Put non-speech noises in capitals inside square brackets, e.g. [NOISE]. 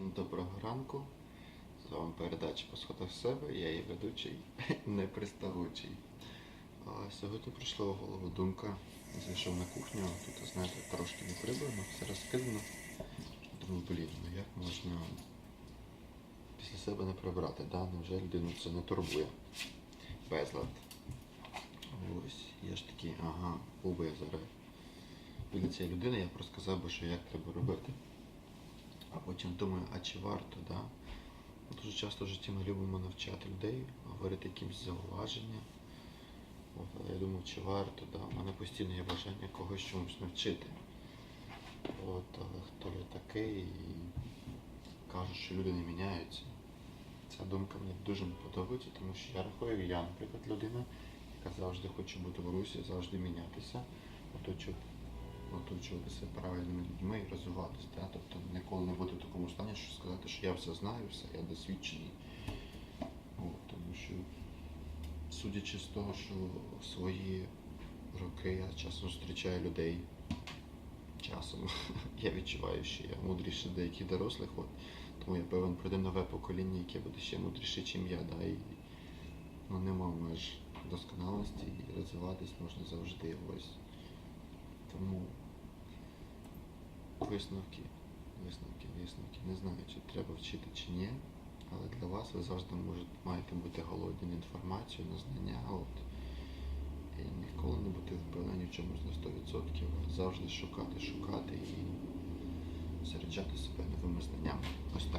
Всім доброго ранку. З вами передача по сходах себе. Я її ведучий, [LAUGHS] неприставучий. Сьогодні прийшла в голову думка. Зайшов на кухню, тут, знаєте, трошки не прибрано, все розкидано. Думаю, блін, ну як можна після себе не прибрати, да? Невже людину це не турбує? Безлад. Ось, я ж такий, ага, був би я зараз біля цієї людини, я б розказав би, що як треба робити. А потім думаю, а чи варто, да? Дуже часто в житті ми любимо навчати людей, говорити якісь зауваження. От, але я думав, чи варто, да? У мене постійно є бажання когось чомусь навчити. От, але хто я такий і кажуть, що люди не міняються. Ця думка мені дуже не подобається, тому що я рахую, я, наприклад, людина, яка завжди хоче бути в русі, завжди мінятися, оточувати оточувати себе правильними людьми і розвиватися. Да? Тобто ніколи не бути в такому стані, що сказати, що я все знаю, все, я досвідчений. От, тому що, судячи з того, що свої роки я часом зустрічаю людей, часом [LAUGHS] я відчуваю, що я мудріше деяких дорослих. От, тому я певен прийде нове покоління, яке буде ще мудріше, ніж я. Да? І, ну, нема меж досконалості і розвиватись можна завжди. Ось. Тому висновки, висновки, висновки. Не знаю, чи треба вчити чи ні, але для вас ви завжди можете, маєте бути голодні на інформацію, на знання. От. І ніколи не бути впевнені в чомусь на 100%. Завжди шукати, шукати і заряджати себе новими знаннями. Ось так.